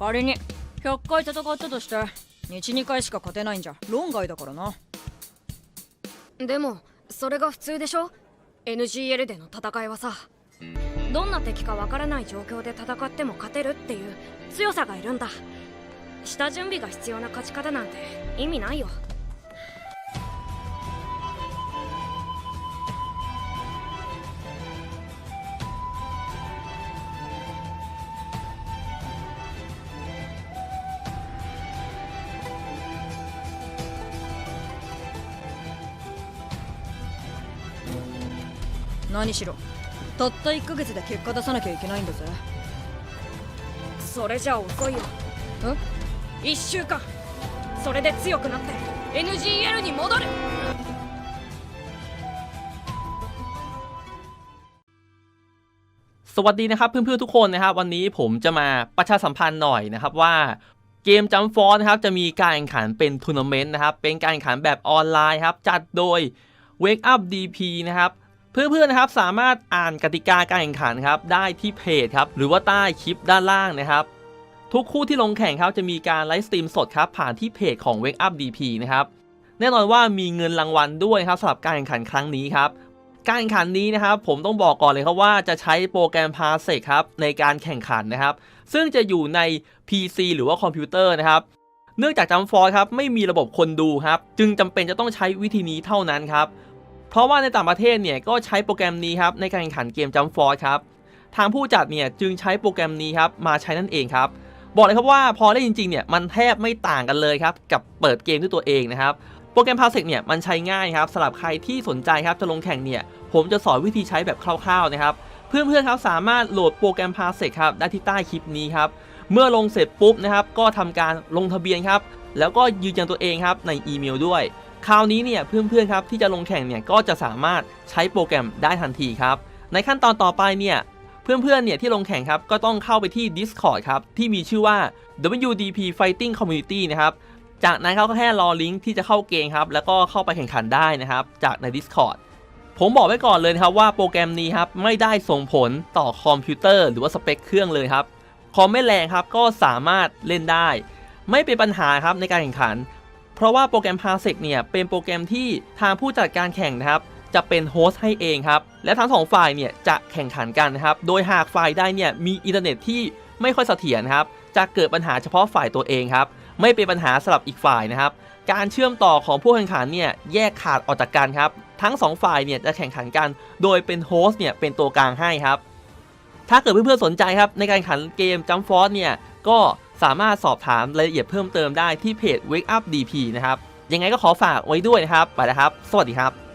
仮に。100回戦ったとして12回しか勝てないんじゃ。論外だからな。でもそれが普通でしょ？NGL での戦いはさ。どんな敵かわからない状況で戦っても勝てるっていう強さがいるんだ。下準備が必要な勝ち方なんて意味ないよ。何しろたった1ヶ月で結果出さなきゃいけないんだぜそれじゃ遅いよえ1週間それで強くなって NGL に戻る สวัสดีนะครับเพื่อนๆทุกคนนะครับ วันนี้ผมจะมาประชาสัมพันธ์หน่อยนะครับว่าเกมจัมฟอร์นะครับจะมีการแข่งขันเป็นทัวร์นาเมนต์นะครับเป็นการแข่งขันแบบออนไลน์ครับจัดโดย Wake Up DP นะครับ เพื่อนๆนะครับสามารถอ่านกติกาการแข่งขันครับได้ที่เพจครับหรือว่าใต้คลิปด้านล่างนะครับ ทุกคู่ที่ลงแข่งครับจะมีการไลฟ์สตรีมสดครับผ่านที่เพจของ Wake Up DP นะครับแน่นอนว่ามีเงินรางวัลด้วยครับสำหรับการแข่งขันครั้งนี้ครับการแข่งขันนี้นะครับผมต้องบอกก่อนเลยครับว่าจะใช้โปรแกรม p a s e ครับในการแข่งขันนะครับ ซึ่งจะอยู่ใน PC หรือว่าคอมพิวเตอร์นะครับเนื่องจากจัมฟอร์ครับไม่มีระบบคนดูครับ จึงจำเป็นจะต้องใช้วิธีนี้เท่านั้นครับ เพราะว่าในต่างประเทศเนี่ยก็ใช้โปรแกรมนี้ครับในการแข่งขันเกมจัมฟอร์ครับทางผู้จัดเนี่ยจึงใช้โปรแกรมนี้ครับมาใช้นั่นเองครับบอกเลยครับว่าพอเล่นจริงๆเนี่ยมันแทบไม่ต่างกันเลยครับกับเปิดเกมด้วยตัวเองนะครับโปรแกรม p a s e เนี่ยมันใช้ง่ายครับสำหรับใครที่สนใจครับจะลงแข่งเนี่ยผมจะสอนวิธีใช้แบบคร่าวๆนะครับเพื่อนๆครับสามารถโหลดโปรแกรม p a s e ครับได้ที่ใต้คลิปนี้ครับเมื่อลงเสร็จปุ๊บนะครับก็ทำการลงทะเบียนครับแล้วก็ยืนยันตัวเองครับในอีเมลด้วย คราวนี้เนี่ยเพื่อนๆครับที่จะลงแข่งเนี่ยก็จะสามารถใช้โปรแกรมได้ทันทีครับ ในขั้นตอนต่อไปเนี่ยเพื่อนๆเนี่ยที่ลงแข่งครับก็ต้องเข้าไปที่ Discord ครับที่มีชื่อว่า WDP Fighting Community นะครับจากนั้นเขาก็แค่รอลิงก์ที่จะเข้าเกมครับแล้วก็เข้าไปแข่งขันได้นะครับจากใน Discord ผมบอกไว้ก่อนเลยครับว่าโปรแกรมนี้ครับไม่ได้ส่งผลต่อคอมพิวเตอร์หรือว่าสเปคเครื่องเลยครับคอมไม่แรงครับก็สามารถเล่นได้ ไม่เป็นปัญหาครับในการแข่งขัน เพราะว่าโปรแกรม p a s e เนี่ยเป็นโปรแกรมที่ทางผู้จัดการแข่งนะครับจะเป็นโฮสต์ให้เองครับ และทั้งสองฝ่ายเนี่ยจะแข่งขันกันนะครับ โดยหากฝ่ายใดเนี่ยมีอินเทอร์เน็ตที่ไม่ค่อยเสถียรครับ จะเกิดปัญหาเฉพาะฝ่ายตัวเองครับ ไม่เป็นปัญหาสำหรับอีกฝ่ายนะครับ การเชื่อมต่อของผู้แข่งขันเนี่ยแยกขาดออกจากกันครับ ทั้งสองฝ่ายเนี่ยจะแข่งขันกัน โดยเป็นโฮสต์เนี่ยเป็นตัวกลางให้ครับ ถ้าเกิดเพื่อนๆสนใจครับในการแข่งขันเกมจัมฟอร์เนี่ยก็ สามารถสอบถามรายละเอียดเพิ่มเติมได้ที่เพจ Wake Up DP นะครับยังไงก็ขอฝากไว้ด้วยนะครับไปแล้วครับ สวัสดีครับ